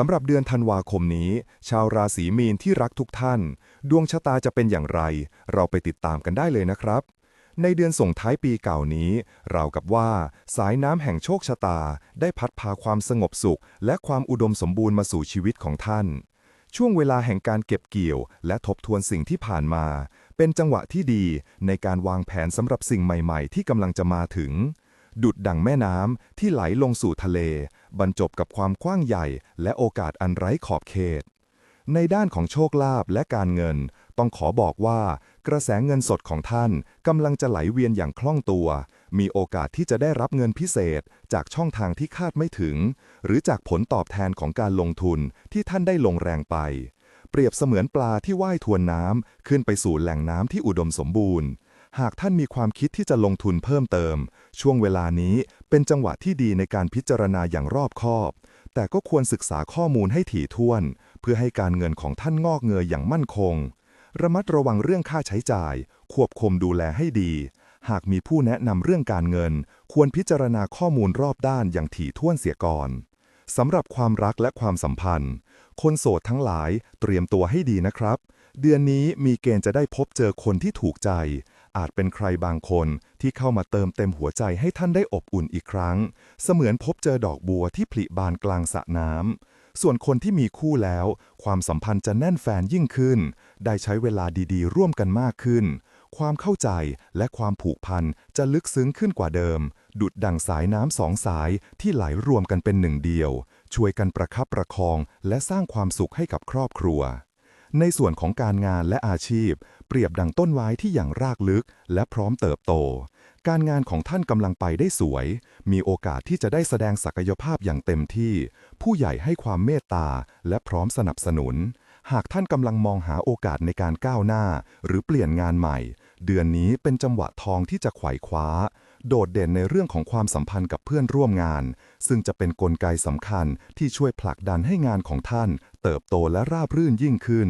สำหรับเดือนธันวาคมนี้ ชาวราศีมีนที่รักทุกท่าน ดวงชะตาจะเป็นอย่างไร เราไปติดตามกันได้เลยนะครับ ในเดือนส่งท้ายปีเก่านี้ เรากับว่าสายน้ำแห่งโชคชะตา ได้พัดพาความสงบสุข และความอุดมสมบูรณ์มาสู่ชีวิตของท่าน ช่วงเวลาแห่งการเก็บเกี่ยว และทบทวนสิ่งที่ผ่านมา เป็นจังหวะที่ดีในการวางแผนสำหรับสิ่งใหม่ ๆ ที่กำลังจะมาถึง ดุดดังแม่น้ำที่ไหลลงสู่ทะเล บรรจบกับความกว้างใหญ่ และโอกาสอันไร้ขอบเขต ในด้านของโชคลาภและการเงิน ต้องขอบอกว่า กระแสเงินสดของท่านกำลังจะไหลเวียนอย่างคล่องตัว มีโอกาสที่จะได้รับเงินพิเศษ จากช่องทางที่คาดไม่ถึง หรือจากผลตอบแทนของการลงทุนที่ท่านได้ลงแรงไป เปรียบเสมือนปลาที่ว่ายทวนน้ำขึ้นไปสู่แหล่งน้ำที่อุดมสมบูรณ์ หากท่านมีความคิดที่จะลงทุนเพิ่มเติม ช่วงเวลานี้เป็นจังหวะที่ดีในการพิจารณาอย่างรอบคอบ แต่ก็ควรศึกษาข้อมูลให้ถี่ถ้วน เพื่อให้การเงินของท่านงอกเงยอย่างมั่นคง ระมัดระวังเรื่องค่าใช้จ่าย ควบคุมดูแลให้ดี หากมีผู้แนะนำเรื่องการเงิน ควรพิจารณาข้อมูลรอบด้านอย่างถี่ถ้วนเสียก่อนสำหรับความรักและความสัมพันธ์ คนโสดทั้งหลายเตรียมตัวให้ดีนะครับ เดือนนี้มีเกณฑ์จะได้พบเจอคนที่ถูกใจ อาจเป็นใครบางคนที่เข้ามาเติมเต็มหัวใจให้ท่านได้อบอุ่นอีกครั้ง เสมือนพบเจอดอกบัวที่ผลิบานกลางสระน้ำ ส่วนคนที่มีคู่แล้ว ความสัมพันธ์จะแน่นแฟนยิ่งขึ้น ได้ใช้เวลาดีๆ ร่วมกันมากขึ้น ความเข้าใจและความผูกพันจะลึกซึ้งขึ้นกว่าเดิม ดุดดังสายน้ำสองสายที่ไหลรวมกันเป็นหนึ่งเดียว ช่วยกันประคับประคอง และสร้างความสุขให้กับครอบครัวในส่วนของการงานและอาชีพ เปรียบดังต้นไม้ที่อย่างรากลึกและพร้อมเติบโต การงานของท่านกำลังไปได้สวย มีโอกาสที่จะได้แสดงศักยภาพอย่างเต็มที่ ผู้ใหญ่ให้ความเมตตาและพร้อมสนับสนุน หากท่านกำลังมองหาโอกาสในการก้าวหน้า หรือเปลี่ยนงานใหม่ เดือนนี้เป็นจังหวะทองที่จะไขว่คว้า โดดเด่นในเรื่องของความสัมพันธ์กับเพื่อนร่วมงาน ซึ่งจะเป็นนกลไกสำคัญที่ช่วยผลักดันให้งานของท่าน เติบโตและราบรื่นยิ่งขึ้น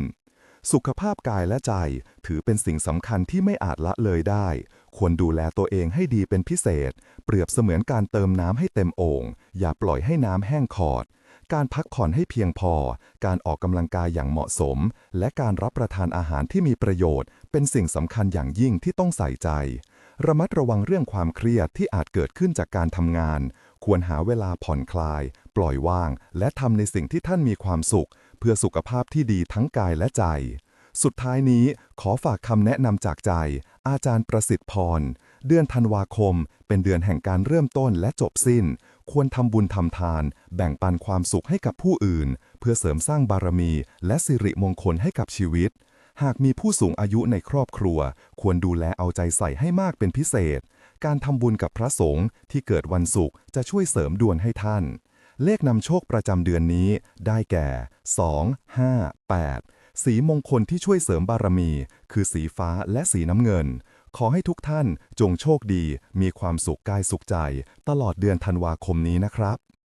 สุขภาพกายและใจ ถือเป็นสิ่งสำคัญที่ไม่อาจละเลยได้ ควรดูแลตัวเองให้ดีเป็นพิเศษ เปรียบเสมือนการเติมน้ำให้เต็มโอ่งอย่าปล่อยให้น้ำแห้งขอด การพักผ่อนให้เพียงพอ การออกกำลังกายอย่างเหมาะสม และการรับประทานอาหารที่มีประโยชน์ เป็นสิ่งสำคัญอย่างยิ่งที่ต้องใส่ใจ ระมัดระวังเรื่องความเครียดที่อาจเกิดขึ้นจากการทำงาน ควรหาเวลาผ่อนคลาย ปล่อยวาง และทำในสิ่งที่ท่านมีความสุข เพื่อสุขภาพที่ดีทั้งกายและใจ สุดท้ายนี้ขอฝากคำแนะนำจากใจ อาจารย์ประสิทธิ์พร เดือนธันวาคม เป็นเดือนแห่งการเริ่มต้นและจบสิ้น ควรทำบุญทำทาน แบ่งปันความสุขให้กับผู้อื่น เพื่อเสริมสร้างบารมีและสิริมงคลให้กับชีวิต หากมีผู้สูงอายุในครอบครัว ควรดูแลเอาใจใส่ให้มากเป็นพิเศษ การทำบุญกับพระสงฆ์ที่เกิดวันศุกร์จะช่วยเสริมดวงให้ท่าน เลขนำโชคประจำเดือนนี้ได้แก่ 2 5 8 สีมงคลที่ช่วยเสริมบารมี คือสีฟ้าและสีน้ำเงิน ขอให้ทุกท่านจงโชคดี มีความสุขกายสุขใจ ตลอดเดือนธันวาคมนี้นะครับ